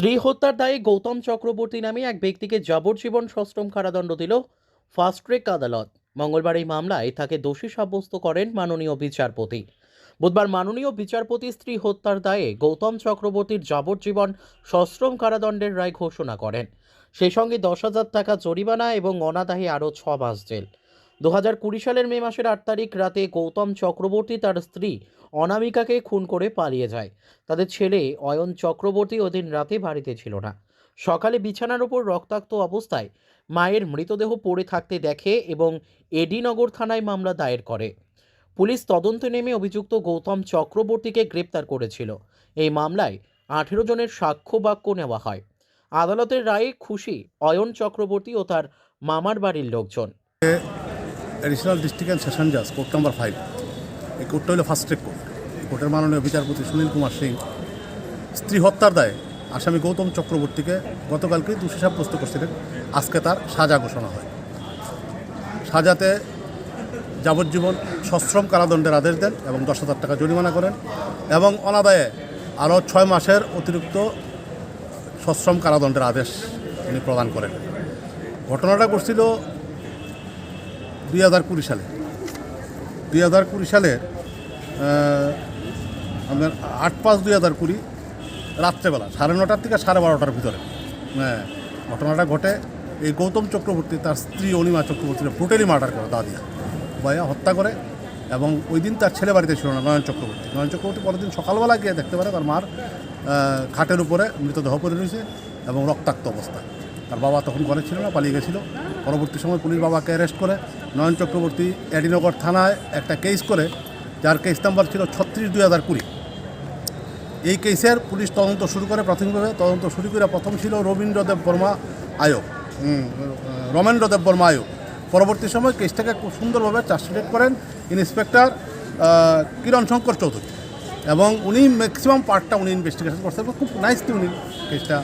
স্ত্রী হত্যার দায়ে গৌতম চক্রবর্তী নামে এক ব্যক্তিকে যাবজ্জীবন সশ্রম কারাদণ্ড দিল ফাস্ট ট্রেক আদালত। মঙ্গলবার এই মামলায় তাকে দোষী সাব্যস্ত করেন মাননীয় বিচারপতি। বুধবার মাননীয় বিচারপতি স্ত্রী হত্যার দায়ে গৌতম চক্রবর্তীর যাবজ্জীবন সশ্রম কারাদণ্ডের রায় ঘোষণা করেন। সেই সঙ্গে দশ হাজার টাকা জরিমানা এবং অনাদায়ী আরও ছ মাস জেল। দু হাজার কুড়ি সালের মে মাসের আট তারিখ রাতে গৌতম চক্রবর্তী তার স্ত্রী অনামিকাকে খুন করে পালিয়ে যায়। তাদের ছেলে অয়ন চক্রবর্তী ওদিন রাতে বাড়িতে ছিল না। সকালে বিছানার ওপর রক্তাক্ত অবস্থায় মায়ের মৃতদেহ পড়ে থাকতে দেখে এবং এডিনগর থানায় মামলা দায়ের করে। পুলিশ তদন্তে নেমে অভিযুক্ত গৌতম চক্রবর্তীকে গ্রেপ্তার করেছিল। এই মামলায় আঠেরো জনের সাক্ষ্য বাক্য নেওয়া হয়। আদালতের রায়ে খুশি অয়ন চক্রবর্তী ও তার মামার বাড়ির লোকজন। অ্যাডিশনাল ডিস্ট্রিক্ট অ্যান্ড সেশন জাজ কোর্ট নাম্বার ফাইভ এই কোর্টটা হলো ফার্স্ট ট্রেক কোর্ট কোর্টের মাননীয় বিচারপতি সুনীল কুমার সিং, স্ত্রী হত্যার দায়ে আসামি গৌতম চক্রবর্তীকে গতকালকেই দোষী সাব্যস্ত করছিলেন। আজকে তার সাজা ঘোষণা হয়। সাজাতে যাবজ্জীবন সশ্রম কারাদণ্ডের আদেশ দেন এবং দশ হাজার টাকা জরিমানা করেন এবং অনাদায়ে আরও ছয় মাসের অতিরিক্ত সশ্রম কারাদণ্ডের আদেশ উনি প্রদান করেন। ঘটনাটা ঘটছিল দুই হাজার কুড়ি সালে। দুই হাজার কুড়ি আহ, আপনার আট পাঁচ দুই হাজার কুড়ি রাত্রেবেলা সাড়ে নটার থেকে সাড়ে বারোটার ভিতরে। হ্যাঁ ঘটনাটা ঘটে এই গৌতম চক্রবর্তী তার স্ত্রী অনিমা চক্রবর্তীকে ব্রুটেলি মার্ডার করে দাদিয়া। ভাইয়া হত্যা করে এবং ওই দিন তার ছেলে বাড়িতে ছিল না নয়ন চক্রবর্তী। নয়ন চক্রবর্তী পরের দিন সকালবেলা গিয়ে দেখতে পারে তার মার খাটের উপরে মৃতদেহ পড়ে রয়েছে এবং রক্তাক্ত অবস্থায়। তার বাবা তখন ঘরে ছিল না পালিয়ে গেছিল। পরবর্তী সময় পুলিশ বাবাকে অ্যারেস্ট করে নয়ন চক্রবর্তী এডিনগর থানায় একটা কেস করে, যার কেস নাম্বার ছিল ছত্রিশ দুই হাজার কুড়ি। এই কেসের পুলিশ তদন্ত শুরু করে প্রাথমিকভাবে, তদন্ত শুরু করে প্রথম ছিল রবীন্দ্রদেব বর্মা আয়োগ। রমেন্দ্রদেব বর্মা আয়োগ। পরবর্তী সময় কেসটাকে খুব সুন্দরভাবে চার্জশিট করেন ইন্সপেক্টর কিরণ শঙ্কর চৌধুরী। এবং উনি ম্যাক্সিমাম পার্টটা উনি ইনভেস্টিগেশন করছেন খুব নাইসলি উনি কেসটা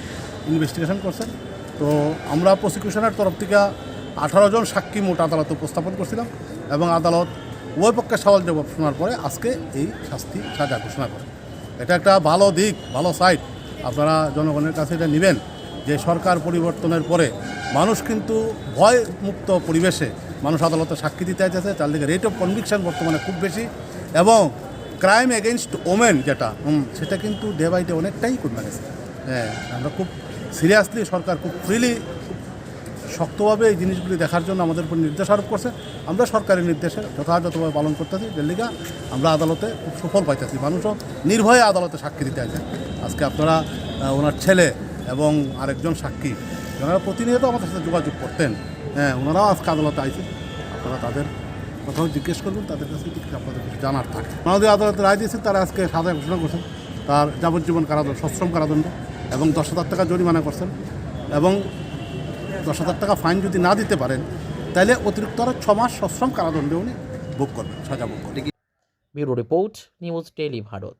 ইনভেস্টিগেশন করছেন। তো আমরা প্রসিকিউশনের তরফ থেকে আঠারো জন সাক্ষী মোট আদালতে উপস্থাপন করছিলাম এবং আদালত উভয় পক্ষে সওয়াল জবাব শোনার পরে আজকে এই শাস্তি সাজা ঘোষণা করে। এটা একটা ভালো দিক, ভালো সাইড আপনারা জনগণের কাছে এটা নেবেন যে সরকার পরিবর্তনের পরে মানুষ কিন্তু ভয় মুক্ত পরিবেশে মানুষ আদালতে সাক্ষী দিতে চাইছে তার দিকে রেট অফ কনভিকশন বর্তমানে খুব বেশি এবং ক্রাইম এগেনস্ট ওমেন যেটা সেটা কিন্তু ডে বাই ডে অনেকটাই কমে গেছে। হ্যাঁ আমরা খুব সিরিয়াসলি সরকার খুব ফ্রিলি শক্তভাবে এই জিনিসগুলি দেখার জন্য আমাদের উপর নির্দেশ আরোপ করছে। আমরা সরকারি নির্দেশে যথাযথভাবে পালন করতেছি। ডেলিগা আমরা আদালতে খুব সুফল পাইতেছি। মানুষও নির্ভয়ে আদালতে সাক্ষী দিতে আছে আজকে আপনারা ওনার ছেলে এবং আরেকজন সাক্ষী যারা প্রতিনিয়ত আমাদের সাথে যোগাযোগ করতেন। হ্যাঁ ওনারাও আজকে আদালতে আইছে। আপনারা তাদের কোথাও জিজ্ঞেস করবেন, তাদের কাছে কিছু আপনাদের কিছু জানার থাকে। আমাদের আদালতে রায় দিয়েছেন তারা আজকে সাজা ঘোষণা করছেন। তার যাবজ্জীবন কারাদণ্ড, সশ্রম কারাদণ্ড এবং দশ হাজার টাকা জরিমানা করছেন। এবং দশ হাজার টাকা ফাইন যদি না দিতে পারেন, তাহলে অতিরিক্ত আরও ছ মাস সশ্রম কারাদণ্ডে উনি ভোগ করবেন, সাজা ভোগ করবেন। Bureau report, news tele Bharat.